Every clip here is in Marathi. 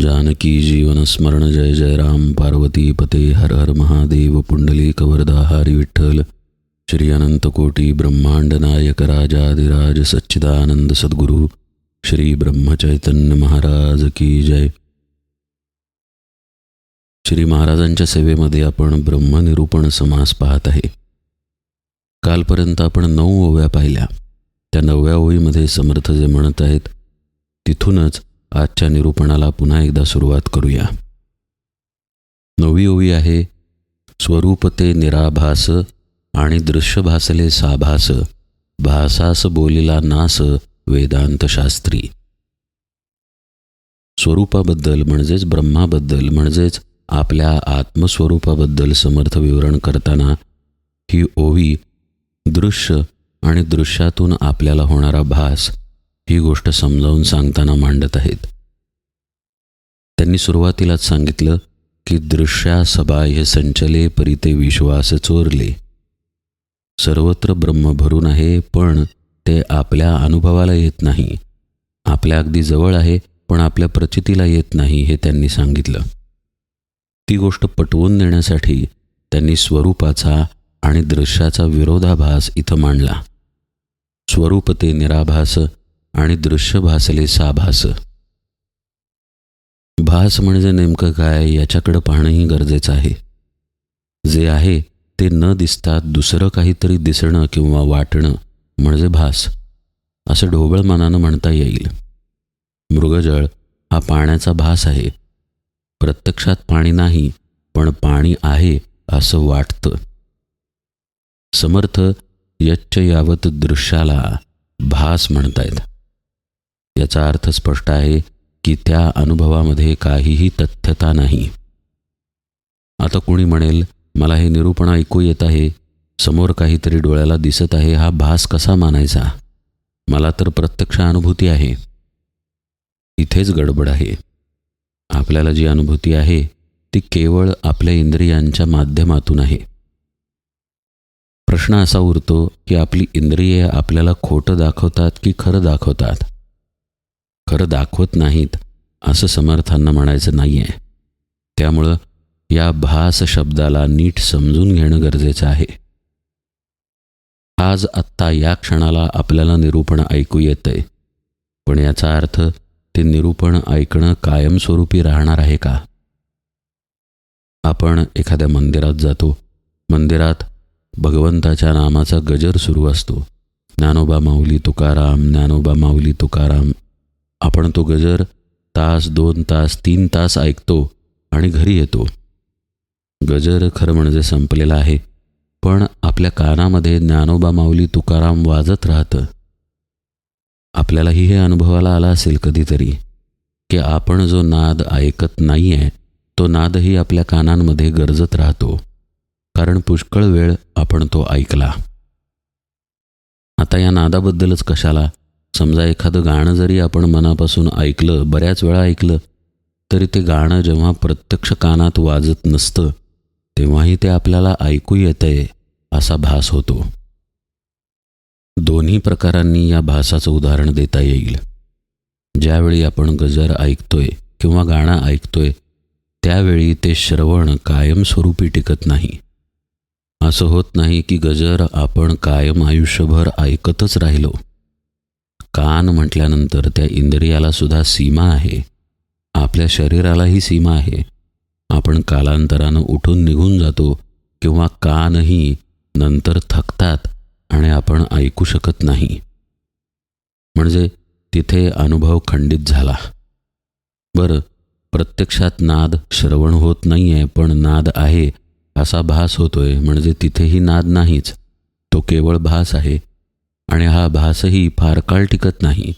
जानकी जीवन स्मरण जय जय राम। पार्वती पते हर हर महादेव। पुंडली कवरदा हरी विठ्ठल। श्री अनंतकोटी ब्रह्मांड नायक राजाधिराज सच्चिदानंद सद्गुरु। श्री ब्रह्मचैतन्य महाराज की जय। श्री महाराजांच्या सेवेमध्ये आपण ब्रह्मनिरूपण समास पाहत आहे। कालपर्यंत आपण नऊ ओव्या पाहिल्या. त्या नवव्या ओळीमध्ये समर्थ जे म्हणत आहेत तिथूनच आजच्या निरूपणाला पुन्हा एकदा सुरुवात करूया. नववी ओवी आहे स्वरूप ते निराभास आणि दृश्य भासले साभास भासास बोलिला नास वेदांत शास्त्री. स्वरूपाबद्दल म्हणजेच ब्रह्माबद्दल म्हणजेच आपल्या आत्मस्वरूपाबद्दल समर्थ विवरण करताना ही ओवी दृश्य आणि दृश्यातून आपल्याला होणारा भास ही गोष्ट समजावून सांगताना मांडत आहेत. त्यांनी सुरुवातीलाच सांगितलं की दृश्या सबाह्य संचले परिते विश्वास चोरले. सर्वत्र ब्रह्म भरून आहे पण ते आपल्या अनुभवाला येत नाही. आपल्या अगदी जवळ आहे पण आपल्या प्रचितीला येत नाही हे त्यांनी सांगितलं. ती गोष्ट पटवून देण्यासाठी त्यांनी स्वरूपाचा आणि दृश्याचा विरोधाभास इथं मांडला. स्वरूप ते निराभास आणि दृश्य भासले साभास. भास म्हणजे नेमकं काय याच्याकडं पाहणंही गरजेचं आहे. जे आहे ते न दिसतात दुसरं काहीतरी दिसणं किंवा वाटणं म्हणजे भास असं ढोबळ मनानं म्हणता येईल. मृगजळ हा पाण्याचा भास आहे. प्रत्यक्षात पाणी नाही पण पाणी आहे असं वाटतं. समर्थ यच्च यावत दृश्याला भास म्हणतायत. याचा अर्थ स्पष्ट आहे की त्या अनुभवामध्ये काहीही तथ्यता नाही. आता कुणी म्हणेल मला हे निरूपण ऐकू येत आहे. समोर काहीतरी डोळ्याला दिसत आहे. हा भास कसा मानायचा? मला तर प्रत्यक्ष अनुभूती आहे. इथेच गडबड आहे. आपल्याला जी अनुभूती आहे ती केवळ आपल्या इंद्रियांच्या माध्यमातून आहे. प्रश्न असा उरतो की आपली इंद्रिये आपल्याला खोटं दाखवतात की खरं दाखवतात? खरं दाखवत नाहीत असं समर्थांना म्हणायचं नाही आहे त्यामुळं या भास शब्दाला नीट समजून घेणं गरजेचं आहे. आज आत्ता या क्षणाला आपल्याला निरूपण ऐकू येतंय. पण याचा अर्थ ते निरूपण ऐकणं कायमस्वरूपी राहणार आहे का? आपण एखाद्या मंदिरात जातो. मंदिरात भगवंताच्या नामाचा गजर सुरू असतो. ज्ञानोबा माऊली तुकाराम ज्ञानोबा माऊली तुकाराम आपण तो गजर तास दोन तास तीन तास ऐकतो आणि घरी येतो. गजर खरं म्हणजे संपलेला आहे पण आपल्या कानामध्ये ज्ञानोबा माऊली तुकाराम वाजत राहतं. आपल्यालाही हे अनुभवाला आला असेल कधीतरी की आपण जो नाद ऐकत नाही आहे तो नादही आपल्या कानांमध्ये गरजत राहतो कारण पुष्कळ वेळ आपण तो ऐकला. आता या नादाबद्दलच कशाला समजा एखादं गाणं जरी आपण मनापासून ऐकलं बऱ्याच वेळा ऐकलं तरी ते गाणं जेव्हा प्रत्यक्ष कानात वाजत नसतं तेव्हाही ते आपल्याला ऐकू येतंय असा भास होतो. दोन्ही प्रकारांनी या भासाचं उदाहरण देता येईल. ज्यावेळी आपण गजर ऐकतोय किंवा गाणं ऐकतोय त्यावेळी ते श्रवण कायमस्वरूपी टिकत नाही. असं होत नाही की गजर आपण कायम आयुष्यभर ऐकतच राहिलो. कान म्हटल्यानंतर त्या इंद्रियाला सुद्धा सीमा आहे. आपल्या शरीरालाही सीमा आहे. आपण कालांतरानं उठून निघून जातो किंवा कानही नंतर थकतात आणि आपण ऐकू शकत नाही. म्हणजे तिथे अनुभव खंडित झाला. बरं प्रत्यक्षात नाद श्रवण होत नाही आहे पण नाद आहे असा भास होतोय म्हणजे तिथेही नाद नाहीच. तो केवळ भास आहे. आणि हा भासही फार काळ टिकत नाही.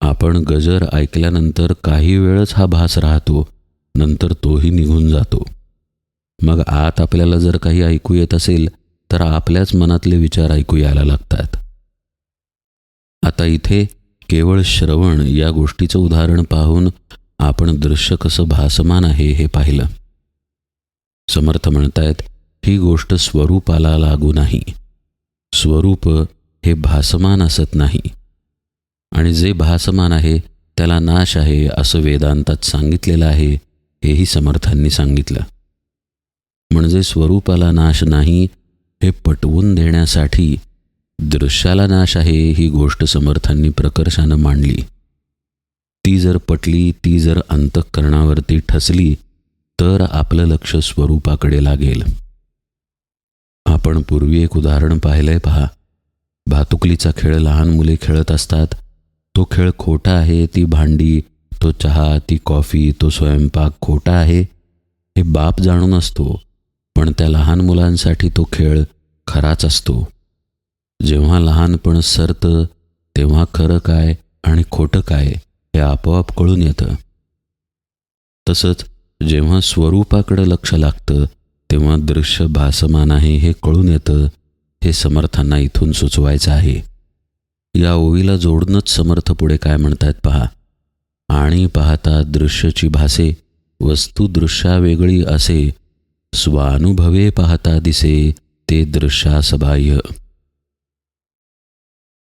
आपण गजर ऐकल्यानंतर काही वेळच हा भास राहतो नंतर तोही निघून जातो. मग आत आपल्याला जर काही ऐकू येत असेल तर आपल्याच मनातले विचार ऐकू यायला लागतात. आता इथे केवळ श्रवण या गोष्टीचं उदाहरण पाहून आपण दृश्य कसं भासमान आहे हे पाहिलं. समर्थ म्हणतायत ही गोष्ट स्वरूपाला लागू नाही. स्वरूप हे भासमान असत नाही. आणि जे भासमान आहे त्याला नाश आहे असं वेदांतात सांगितलेलं आहे हेही समर्थांनी सांगितलं. म्हणजे स्वरूपाला नाश नाही हे पटवून देण्यासाठी दृश्याला नाश आहे ही गोष्ट समर्थांनी प्रकर्षानं मांडली. ती जर पटली ती जर अंतःकरणावरती ठसली तर आपलं लक्ष स्वरूपाकडे लागेल. आपण पूर्वी एक उदाहरण पाहिलंय पहा. भातुकलीचा खेळ लहान मुले खेळत असतात. तो खेळ खोटा आहे ती भांडी तो चहा ती कॉफी तो स्वयंपाक खोटा आहे हे बाप जाणून असतो. पण त्या लहान मुलांसाठी तो खेळ खराच असतो. जेव्हा लहानपण सरतं तेव्हा खरं काय आणि खोटं काय हे आपोआप कळून येतं. तसंच जेव्हा स्वरूपाकडे लक्ष लागतं तेव्हा दृश्य भासमान आहे हे कळून येतं. हे समर्थांना इथून सुचवायचं आहे. या ओवीला जोडूनच समर्थ पुढे काय म्हणतायत पहा. आणि पाहता दृश्यची भासे वस्तू दृश्या वेगळी असे स्वानुभवे पाहता दिसे ते दृश्यासबाह्य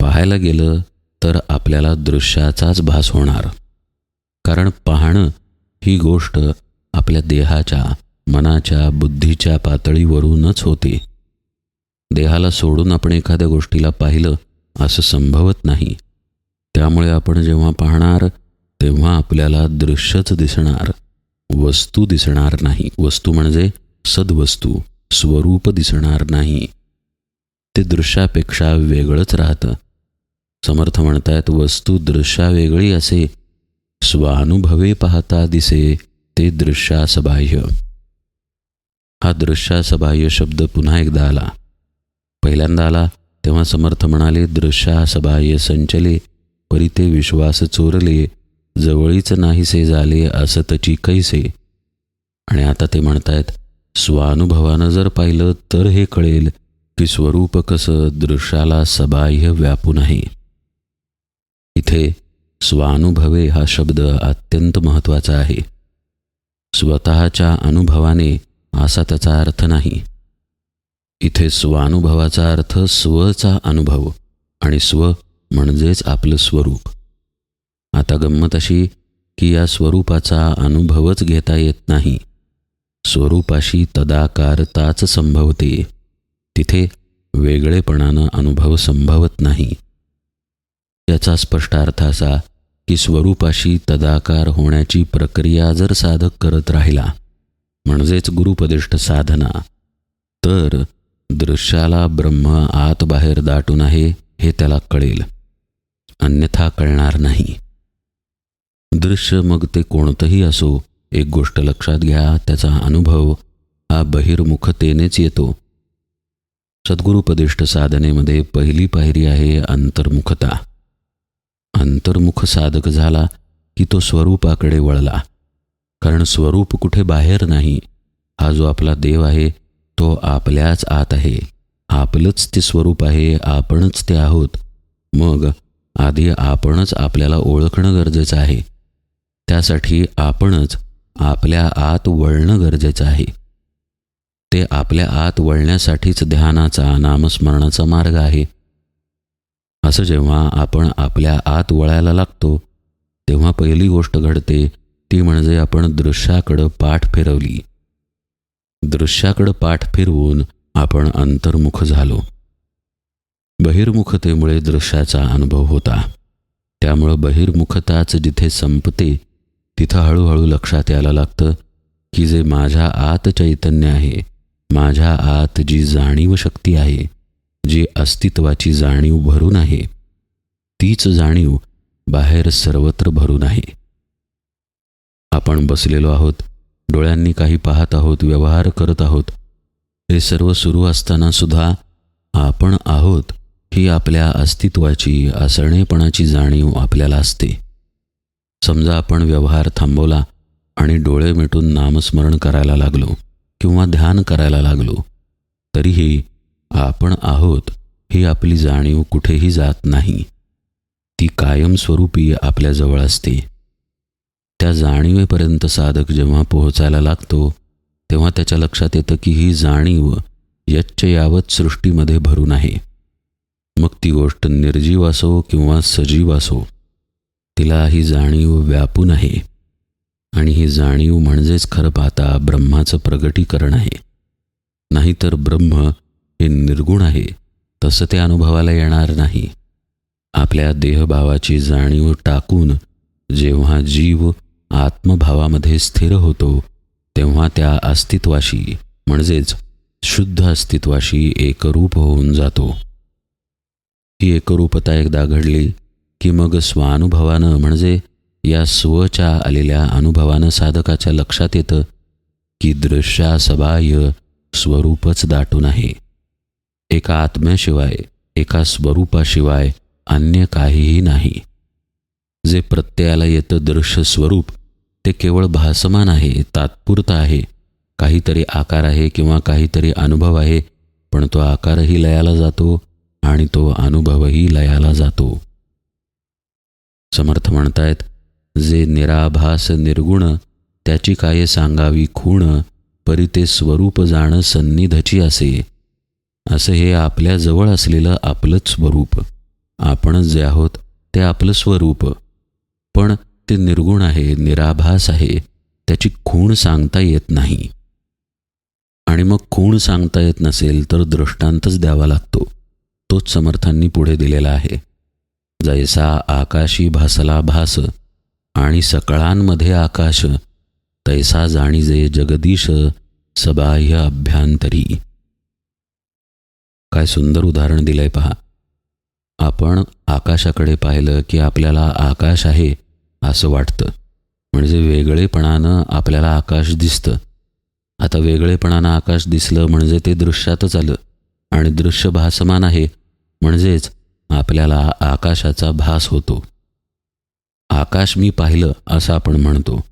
पाहायला गेलं तर आपल्याला दृश्याचाच भास होणार. कारण पाहणं ही गोष्ट आपल्या देहाच्या मनाच्या बुद्धीच्या पातळीवरूनच होते. देहाला सोडून आपण एखाद्या गोष्टीला पाहिलं असं संभवत नाही. त्यामुळे आपण जेव्हा पाहणार तेव्हा आपल्याला दृश्यच दिसणार. वस्तू दिसणार नाही. वस्तू म्हणजे सद्वस्तू स्वरूप दिसणार नाही. ते दृश्यापेक्षा वेगळंच राहतं. समर्थ म्हणतायत वस्तू दृश्या वेगळी असे स्वानुभवे पाहता दिसे ते दृश्यासबाह्य. हा दृश्यासबाह्य शब्द पुन्हा एकदा आला. पहिल्यांदा आला तेव्हा समर्थ म्हणाले दृश्यासबाह्य संचले परी ते विश्वास चोरले जवळीच नाहीसे झाले असतची कैसे. आणि आता ते म्हणतायत स्वानुभवानं जर पाहिलं तर हे कळेल की स्वरूप कसं दृश्याला सबाह्य व्यापून आहे. इथे स्वानुभवे हा शब्द अत्यंत महत्त्वाचा आहे. स्वतःच्या अनुभवाने असा त्याचा अर्थ नाही. इथे स्वानुभवाचा अर्थ स्वचा अनुभव आणि स्व म्हणजेच आपलं स्वरूप. आता गंमत अशी की या स्वरूपाचा अनुभवच घेता येत नाही. स्वरूपाशी तदाकारताच संभवते. तिथे वेगळेपणानं अनुभव संभवत नाही. याचा स्पष्ट अर्थ असा की स्वरूपाशी तदाकार होण्याची प्रक्रिया जर साधक करत राहिला म्हणजेच गुरुपदिष्ट साधना तर दृश्याला ब्रह्म आत बाहेर दाटून आहे हे त्याला कळेल. अन्यथा कळणार नाही. दृश्य मग ते कोणतंही असो एक गोष्ट लक्षात घ्या त्याचा अनुभव हा बहिर्मुखतेनेच येतो. सद्गुरुपदिष्ट साधनेमध्ये पहिली पायरी आहे अंतर्मुखता. अंतर्मुख साधक झाला की तो स्वरूपाकडे वळला. कारण स्वरूप कुठे बाहेर नाही हा जो आपला देव आहे तो आपल्याच आत आहे. आपलंच ते स्वरूप आहे आपणच ते आहोत. मग आधी आपणच आपल्याला ओळखणं गरजेचं आहे. त्यासाठी आपणच आपल्या आत वळणं गरजेचं आहे. ते आपल्या आत वळण्यासाठीच ध्यानाचा नामस्मरणाचा मार्ग आहे. असं जेव्हा आपण आपल्या आत वळायला लागतो तेव्हा पहिली गोष्ट घडते ती म्हणजे आपण दृश्याकडं पाठ फिरवली. दृश्याकडं पाठ फिरवून आपण अंतर्मुख झालो. बहिर्मुखतेमुळे दृश्याचा अनुभव होता. त्यामुळं बहिर्मुखताच जिथे संपते तिथं हळूहळू लक्षात यायला लागतं की जे माझ्या आत चैतन्य आहे माझ्या आत जी जाणीव शक्ती आहे जी अस्तित्वाची जाणीव भरून आहे तीच जाणीव बाहेर सर्वत्र भरून आहे. आपण बसलेलो आहोत डोळ्यांनी काही पाहत आहोत व्यवहार करत आहोत. हे सर्व सुरू असताना सुद्धा आपण आहोत ही आपल्या अस्तित्वाची असणेपणाची जाणीव आपल्याला असते. समजा आपण व्यवहार थांबवला आणि डोळे मिटून नामस्मरण करायला लागलो किंवा ध्यान करायला लागलो तरीही आपण आहोत ही आपली जाणीव कुठेही जात नाही. ती कायमस्वरूपी आपल्याजवळ असते. त्या जाणीवेपर्यंत साधक जेव्हा पोहोचायला लागतो तेव्हा त्याच्या लक्षात येतं की ही जाणीव यच्च यावत सृष्टीमध्ये भरून आहे. मग ती गोष्ट निर्जीव असो किंवा सजीव असो तिला ही जाणीव व्यापून आहे. आणि ही जाणीव म्हणजेच खरं पाहता ब्रह्माचं प्रगटीकरण आहे. नाहीतर ब्रह्म हे निर्गुण आहे तसं ते अनुभवाला येणार नाही. आपल्या देहभावाची जाणीव टाकून जेव्हा जीव आत्मभावामध्ये स्थिर होतो तेव्हा त्या अस्तित्वाशी म्हणजेच शुद्ध अस्तित्वाशी एकरूप होऊन जातो. ही एकरूपता एकदा घडली की मग स्वानुभवानं म्हणजे या स्वच्या आलेल्या अनुभवानं साधकाच्या लक्षात येतं की दृश्यासबाह्य स्वरूपच दाटून आहे एका आत्म्याशिवाय एका स्वरूपाशिवाय अन्य काहीही नाही. जे प्रत्ययाला येतं दृश्य स्वरूप ते केवळ भासमान आहे तात्पुरतं आहे काहीतरी आकार आहे किंवा काहीतरी अनुभव आहे पण तो आकारही लयाला जातो आणि तो अनुभवही लयाला जातो. समर्थ म्हणतायत जे निराभास निर्गुण त्याची काय सांगावी खूण परी ते स्वरूप जाणं सन्निधची असे. असं हे आपल्या जवळ असलेलं आपलंच स्वरूप. आपणच जे आहोत ते आपलं स्वरूप. पण ते निर्गुण आहे निराभास आहे त्याची खूण सांगता येत नाही. आणि मग खूण सांगता येत नसेल तर दृष्टांतच द्यावा लागतो. तोच समर्थांनी पुढे दिलेला आहे. जैसा आकाशी भासला भास आणि सकळांमध्ये आकाश तैसा जाणीजे जगदीश सबाह्य अभ्यंतरी. काय सुंदर उदाहरण दिलंय पहा. आपण आकाशाकडे पाहिलं की आपल्याला आकाश आहे असं वाटतं. म्हणजे वेगळेपणानं आपल्याला आकाश दिसतं. आता वेगळेपणानं आकाश दिसलं म्हणजे ते दृश्यातच आलं. आणि दृश्य भासमान आहे म्हणजेच आपल्याला आकाशाचा भास होतो. आकाश मी पाहिलं असं आपण म्हणतो.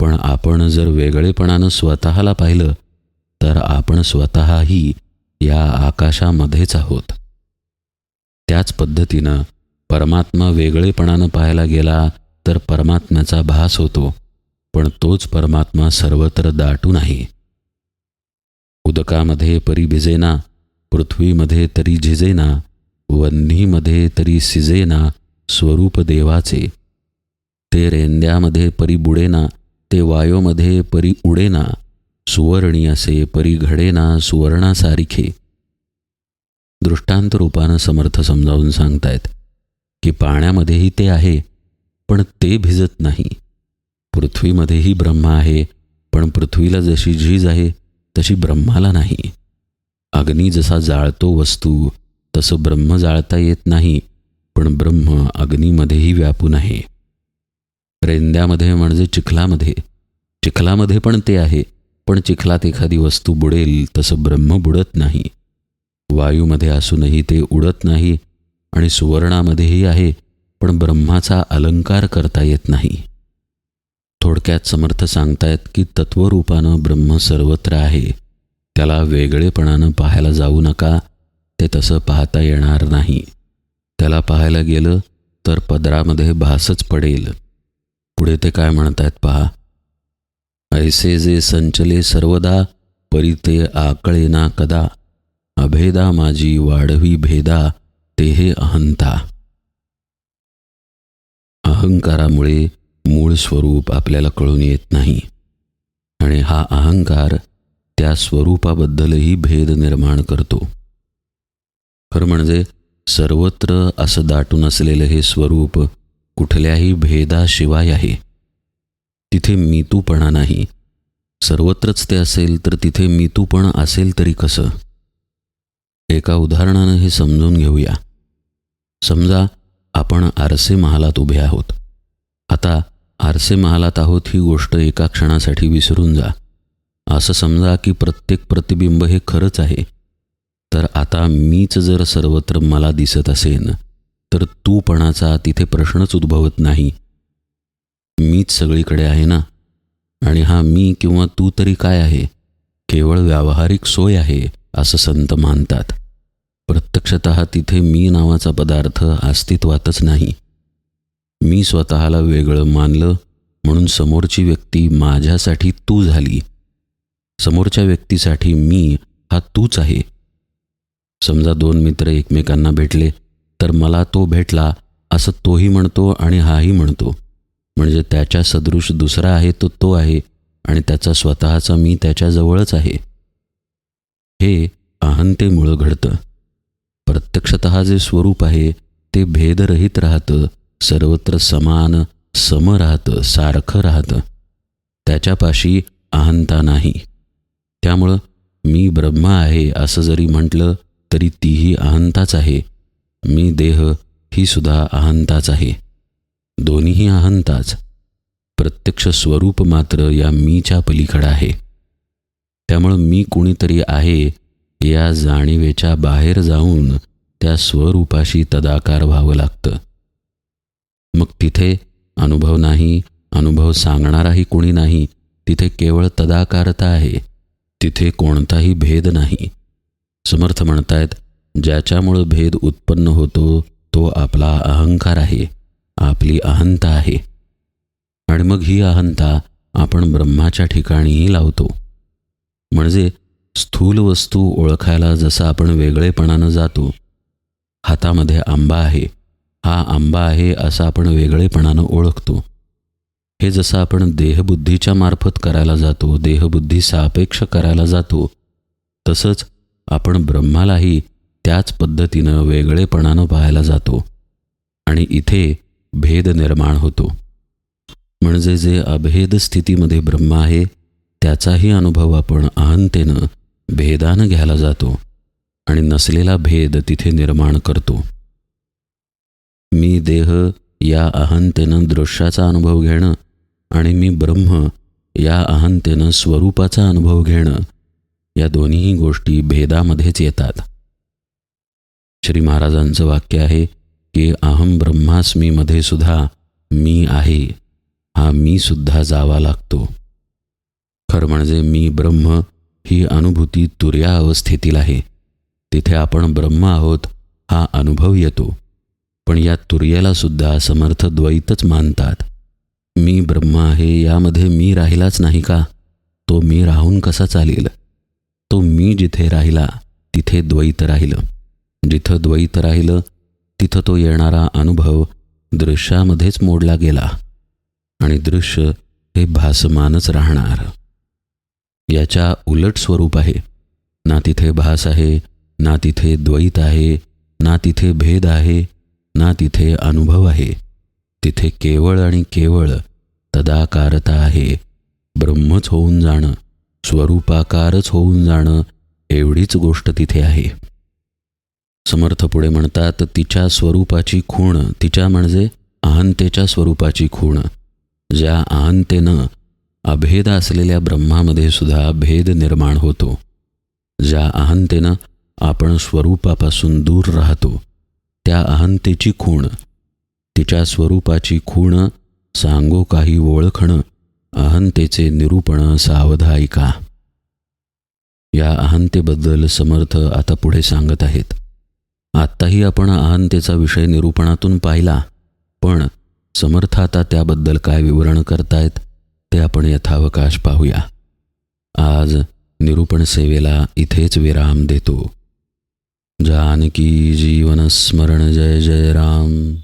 पण आपण जर वेगळेपणानं स्वतःला पाहिलं तर आपण स्वतःही या आकाशामध्येच आहोत. त्याच पद्धतीनं परमात्मा वेगळेपणानं पाहायला गेला तर परमात्म्याचा भास होतो पण तोच परमात्मा सर्वत्र दाटून आहे उदकामध्ये परी भिजेना पृथ्वीमध्ये तरी झिजेना वन्हीमध्ये तरी सिजेना स्वरूप देवाचे. ते रेंद्यामध्ये परी बुडेना ते वायोमध्ये परी उडेना सुवर्णी असे परी घडेना सुवर्णासारिखे. दृष्टांत रूपानं समर्थ समजावून सांगतायत की पाण्यामध्येही ते आहे पण ते भिजत नाही. पृथ्वीमध्येही ब्रह्मा आहे पण पृथ्वीला जशी झीज आहे तशी ब्रह्माला नाही. अग्नी जसा जाळतो वस्तू तसं ब्रह्म जाळता येत नाही पण ब्रह्म अग्नीमध्येही व्यापून आहे. रेंद्यामध्ये म्हणजे चिखलामध्ये. चिखलामध्ये पण ते आहे पण चिखलात एखादी वस्तू बुडेल तसं ब्रह्म बुडत नाही. वायूमध्ये असूनही ते उडत नाही आणि सुवर्णामध्येही आहे पण ब्रह्माचा अलंकार करता येत नाही. थोडक्यात समर्थ सांगतायत की तत्वरूपानं ब्रह्म सर्वत्र आहे. त्याला वेगळेपणानं पाहायला जाऊ नका. ते तसं पाहता येणार नाही. त्याला पाहायला गेलं तर पदरामध्ये भासच पडेल. पुढे ते काय म्हणतायत पहा? ऐसे जे संचले सर्वदा परिते आकळे ना कदा? अभेदा माझी वाढवी भेदा ते हे अहंता. अहंकारामुळे मूळ स्वरूप आपल्याला कळून येत नाही. आणि हा अहंकार त्या स्वरूपाबद्दलही भेद निर्माण करतो. खरं म्हणजे सर्वत्र असं दाटून असलेलं हे स्वरूप कुठल्याही भेदाशिवाय आहे. तिथे मीतूपणा नाही. सर्वत्रच ते असेल तर तिथे मीतूपण असेल तरी कसं? एका उदाहरणानं हे समजून घेऊया. समजा आपण आरसे महालात उभे आहोत. आता आरसे महालात आहोत ही गोष्ट एका क्षणासाठी विसरून जा. असं समजा की प्रत्येक प्रतिबिंब हे खरंच आहे. तर आता मीच जर सर्वत्र मला दिसत असेन तर तूपणाचा तिथे प्रश्नच उद्भवत नाही. मीच सगळीकडे आहे ना? आणि हा मी किंवा तू तरी काय आहे? केवळ व्यावहारिक सोय आहे असं संत मानतात. प्रत्यक्षत तिथे मी नावाचा पदार्थ अस्तित्वातच नाही. मी स्वतःला वेगळं मानलं म्हणून समोरची व्यक्ती माझ्यासाठी तू झाली. समोरच्या व्यक्तीसाठी मी हा तूच आहे. समजा दोन मित्र एकमेकांना भेटले तर मला तो भेटला असं तोही म्हणतो आणि हाही म्हणतो. म्हणजे त्याच्या सदृश दुसरा आहे तो तो आहे आणि त्याचा स्वतःचा मी त्याच्याजवळच आहे. हे अहंतेमुळं घडतं. प्रत्यक्षत जे स्वरूप आहे ते भेदरहित राहतं सर्वत्र समान सम राहतं सारखं राहतं. त्याच्यापाशी अहंता नाही. त्यामुळं मी ब्रह्मा आहे असं जरी म्हटलं तरी तीही अहंताच आहे. मी देह ही सुद्धा अहंताच आहे. दोन्हीही अहंताच. प्रत्यक्ष स्वरूप मात्र या मीच्या पलीकडं आहे. त्यामुळं मी कुणीतरी आहे या जाणीवेच्या बाहेर जाऊन त्या स्वरूपाशी तदाकार व्हावं लागतं. मग तिथे अनुभव नाही अनुभव सांगणाराही कुणी नाही तिथे केवळ तदाकारता आहे तिथे कोणताही भेद नाही. समर्थ म्हणतायत ज्याच्यामुळं भेद उत्पन्न होतो तो आपला अहंकार आहे आपली अहंता आहे. आणि मग ही अहंता आपण ब्रह्माच्या ठिकाणीही लावतो. म्हणजे स्थूल वस्तू ओळखायला जसं आपण वेगळेपणानं जातो हातामध्ये आंबा आहे हा आंबा आहे असं आपण वेगळेपणानं ओळखतो. हे जसं आपण देहबुद्धीच्या मार्फत करायला जातो देहबुद्धी सापेक्ष करायला जातो तसंच आपण ब्रह्मालाही त्याच पद्धतीनं वेगळेपणानं पाहायला जातो आणि इथे भेद निर्माण होतो. म्हणजे जे अभेद स्थितीमध्ये ब्रह्म आहे त्याचाही अनुभव आपण अहंतेनं भेदानं घ्यायला जातो आणि नसलेला भेद तिथे निर्माण करतो. मी देह या अहंतेनं दृश्याचा अनुभव घेणं आणि मी ब्रह्म या अहंतेनं स्वरूपाचा अनुभव घेणं या दोन्ही गोष्टी भेदामध्येच येतात. श्री महाराजांचं वाक्य आहे की अहम ब्रह्मास्मीमध्ये सुद्धा मी आहे हा मी सुद्धा जावा लागतो. खरं म्हणजे मी ब्रह्म ही अनुभूती तुर्या अवस्थेतील आहे. तिथे आपण ब्रह्म आहोत हा अनुभव येतो. पण या तुर्याला सुद्धा समर्थ द्वैतच मानतात. मी ब्रह्म आहे यामध्ये मी राहिलाच नाही का? तो मी राहून कसा चालेल? तो मी जिथे राहिला तिथे द्वैत राहिलं. जिथं द्वैत राहिलं तिथं तो येणारा अनुभव दृश्यामध्येच मोडला गेला. आणि दृश्य हे भासमानच राहणार. याच्या उलट स्वरूप आहे. ना तिथे भास आहे ना तिथे द्वैत आहे ना तिथे भेद आहे ना तिथे अनुभव आहे. तिथे केवळ आणि केवळ तदाकारता आहे. ब्रह्मच होऊन जाणं स्वरूपाकारच होऊन जाणं एवढीच गोष्ट तिथे आहे. समर्थ पुढे म्हणतात तिच्या स्वरूपाची खूण तिच्या म्हणजे अहंतेच्या स्वरूपाची खूण. ज्या अहंतेनं अभेद असलेल्या ब्रह्मामध्ये सुद्धा भेद निर्माण होतो. ज्या अहंतेनं आपण स्वरूपापासून दूर राहतो त्या अहंतेची खूण तिच्या स्वरूपाची खूण सांगो काही ओळखणं अहंतेचे निरूपण सावधायिका. या अहंतेबद्दल समर्थ आता पुढे सांगत आहेत. आत्ताही आपण अहंतेचा विषय निरूपणातून पाहिला पण समर्थ आता त्याबद्दल काय विवरण करतायत? ते आपण यथावकाश पाहूया. आज निरूपण सेवेला इथेच विराम देतो. जानकी जीवन स्मरण जय जय राम.